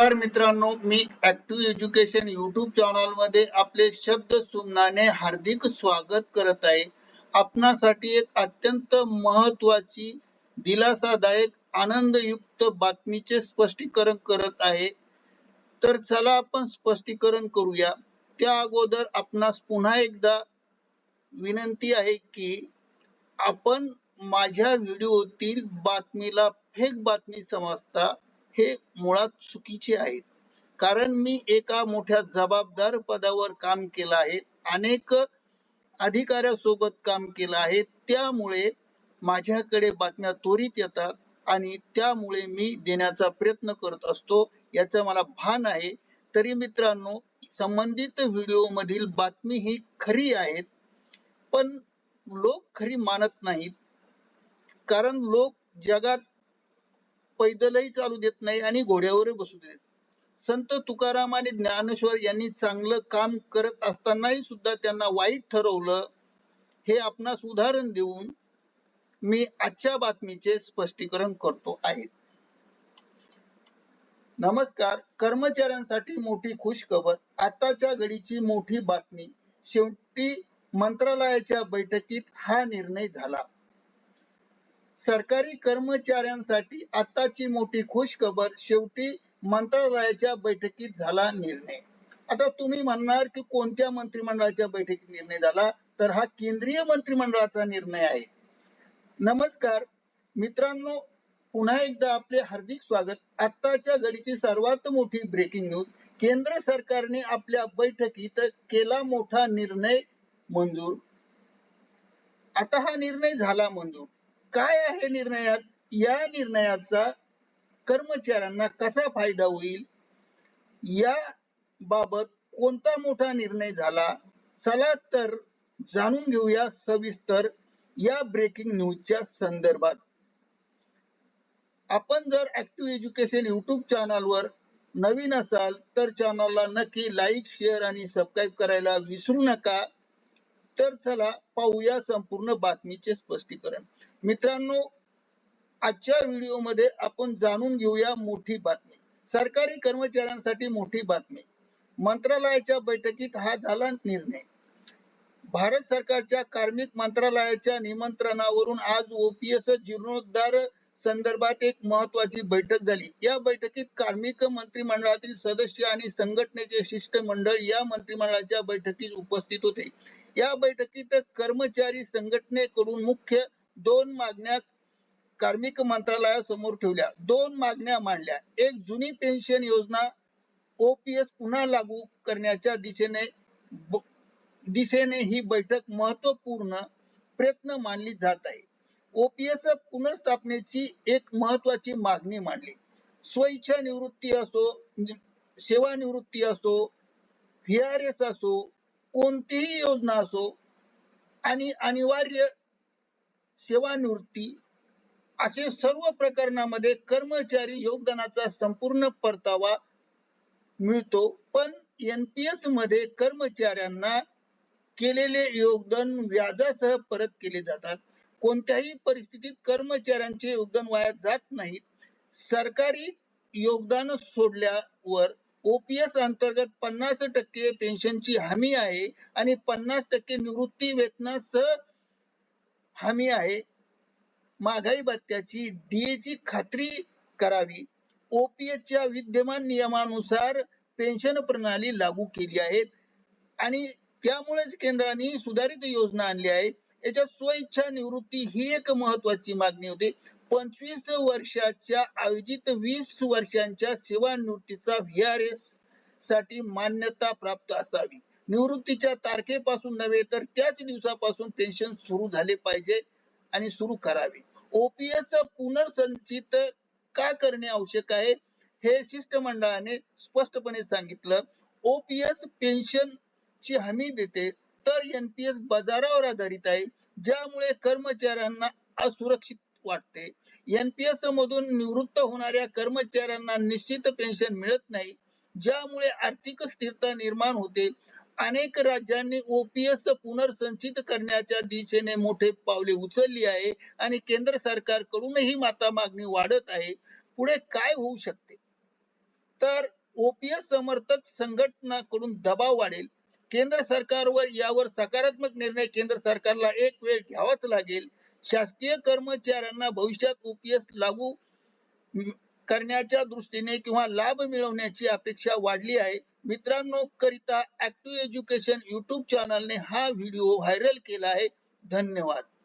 तर मित्रांनो मी ऍक्टिव्ह एज्युकेशन युट्यूब चॅनलमध्ये आपले शब्द सुमनाने हार्दिक स्वागत करत आहे. आपणासाठी एक अत्यंत महत्वाची दिलासादायक आनंदयुक्त बातमीचे स्पष्टीकरण करत आहे. तर चला आपण स्पष्टीकरण करूया. त्या अगोदर आपणास पुन्हा एकदा विनंती आहे की आपण माझ्या व्हिडिओतील बातमीला फेक बातमी समजता हे मुळात चुकीचे आहे. कारण मी एका मोठ्या जबाबदार पदावर काम केलं आहे. अनेक अधिकाऱ्यासोबत काम केलं आहे. त्यामुळे माझ्याकडे बातम्या त्वरित येतात आणि त्यामुळे मी देण्याचा प्रयत्न करत असतो. याचं मला भान आहे. तरी मित्रांनो संबंधित व्हिडिओ मधील बातमी ही खरी आहेत पण लोक खरी मानत नाहीत. कारण लोक जगात पैदलही चालू देत नाही आणि घोड्यावरही बसू देत संत तुकाराम आणि ज्ञानेश्वर यांनी चांगलं काम करत असतानाही सुद्धा त्यांना वाईट ठरवलं. हे आपणास उदाहरण देऊन मी आजच्या बातमीचे स्पष्टीकरण करतो आहे. नमस्कार. कर्मचाऱ्यांसाठी मोठी खुश खबर आताच्या घडीची मोठी बातमी. शेवटी मंत्रालयाच्या बैठकीत हा निर्णय झाला. सरकारी कर्मचाऱ्यांसाठी आताची मोठी खुश खबर शेवटी मंत्रालयाच्या बैठकीत झाला निर्णय. आता तुम्ही म्हणणार की कोणत्या मंत्रिमंडळाच्या बैठकीत निर्णय झाला? तर हा केंद्रीय मंत्रिमंडळाचा निर्णय आहे. नमस्कार. मित्रांनो पुन्हा एकदा आपले हार्दिक स्वागत. आताच्या घडीची सर्वात मोठी ब्रेकिंग न्यूज केंद्र सरकारने आपल्या बैठकीत केला मोठा निर्णय मंजूर. आता हा निर्णय झाला मंजूर. काय आहे निर्णयात? या निर्णयाचा कर्मचाऱ्यांना कसा फायदा होईल? या बाबत कोणता मोठा निर्णय झाला? चला तर जाणून घेऊया सविस्तर या ब्रेकिंग न्यूजच्या संदर्भात. आपण जर ऍक्टिव्ह एज्युकेशन युट्यूब चॅनलवर नवीन असाल तर चॅनलला नक्की लाईक शेअर आणि सबस्क्राईब करायला विसरू नका. तर चला पाहूया संपूर्ण बातमीचे स्पष्टीकरण. मित्रांनो आजच्या व्हिडिओमध्ये आपण जाणून घेऊया मोठी बातमी. सरकारी कर्मचाऱ्यांसाठी मोठी बातमी. मंत्रालयाच्या बैठकीत हा झाला निर्णय. भारत सरकारच्या कार्मिक मंत्रालयाच्या निमंत्रणावरून आज ओपीएस जीर्णोद्धार संदर्भात एक महत्वाची बैठक झाली. या बैठकीत कार्मिक मंत्रिमंडळातील सदस्य आणि संघटनेचे शिष्टमंडळ या मंत्रिमंडळाच्या बैठकीत उपस्थित होते. या बैठकीत कर्मचारी संघटनेकडून मुख्य दोन मागण्या कार्मिक मंत्रालयासमोर ठेवल्या. दोन मागण्या मांडल्या. एक जुनी पेन्शन योजना ओपीएस पुन्हा लागू करण्याच्या दिशेने दिशेने ही बैठक महत्त्वपूर्ण प्रयत्न मानली जात आहे. ओपीएस पुनर्स्थापनेची एक महत्वाची मागणी मांडली. स्वइच्छा निवृत्ती असो सेवानिवृत्ती असो व्हीआरएस असो कोणतीही योजना असो आणि अनिवार्य सेवानिवृत्ती असे सर्व प्रकरणामध्ये कर्मचारी योगदानाचा संपूर्ण परतावा मिळतो. पण एनपीएसमध्ये कर्मचाऱ्यांना केलेले योगदान व्याजासह परत केले जातात. कोणत्याही परिस्थितीत कर्मचाऱ्यांचे योगदान वाया जात नाहीत. सरकारी योगदान सोडल्यावर ओपीएस अंतर्गत पन्नास टक्के पेन्शनची हमी आहे आणि पन्नास टक्के निवृत्ती वेतनासह हमी आहे. महागाई भत्त्याची डीएची खात्री करावी. ओपीएसच्या विद्यमान नियमानुसार पेन्शन प्रणाली लागू केली आहे. आणि त्यामुळेच केंद्राने सुधारित योजना आणली आहे. याच्यात स्वइच्छा निवृत्ती ही एक महत्वाची मागणी होती. पंचवीस वर्षाच्या आयोजित वीस वर्षांच्या सेवानिवृत्तीचा व्ही आर एससाठी मान्यता प्राप्त असावी. निवृत्तीच्या तारखेपासून नव्हे तर त्याच दिवसापासून पेन्शन सुरू झाले पाहिजे आणि सुरू करावे. ओपीएस पुनर्संचित का करणे आवश्यक आहे? हे शिष्टमंडळाने स्पष्टपणे सांगितलं. ओपीएस पेन्शन ची हमी देते. तर एनपीएस बाजारावर आधारित आहे. ज्यामुळे कर्मचाऱ्यांना असुरक्षित वाटते. एनपीएस मधून निवृत्त होणाऱ्या कर्मचाऱ्यांना निश्चित पेन्शन मिळत नाही. ज्यामुळे आर्थिक स्थिरता निर्माण होते. अनेक राज्यांनी ओपीएस पुनर्संचित करण्याच्या दिशेने मोठे पावले उचलली आहे आणि केंद्र सरकारकडूनही माता मागणी वाढत आहे. पुढे काय होऊ शकते? तर ओपीएस समर्थक संघटनाकडून दबाव वाढेल. केंद्र सरकारवर यावर सकारात्मक निर्णय केंद्र सरकारला एक वेळ घ्यावाच लागेल. शासकीय कर्मचाऱ्यांना भविष्यात ओपीएस लागू करण्याच्या दृष्टीने किंवा लाभ मिळवण्याची अपेक्षा वाढली आहे. मित्रांनो करिता ऍक्टिव्ह एज्युकेशन युट्यूब चॅनलने हा व्हिडिओ व्हायरल केला आहे. धन्यवाद.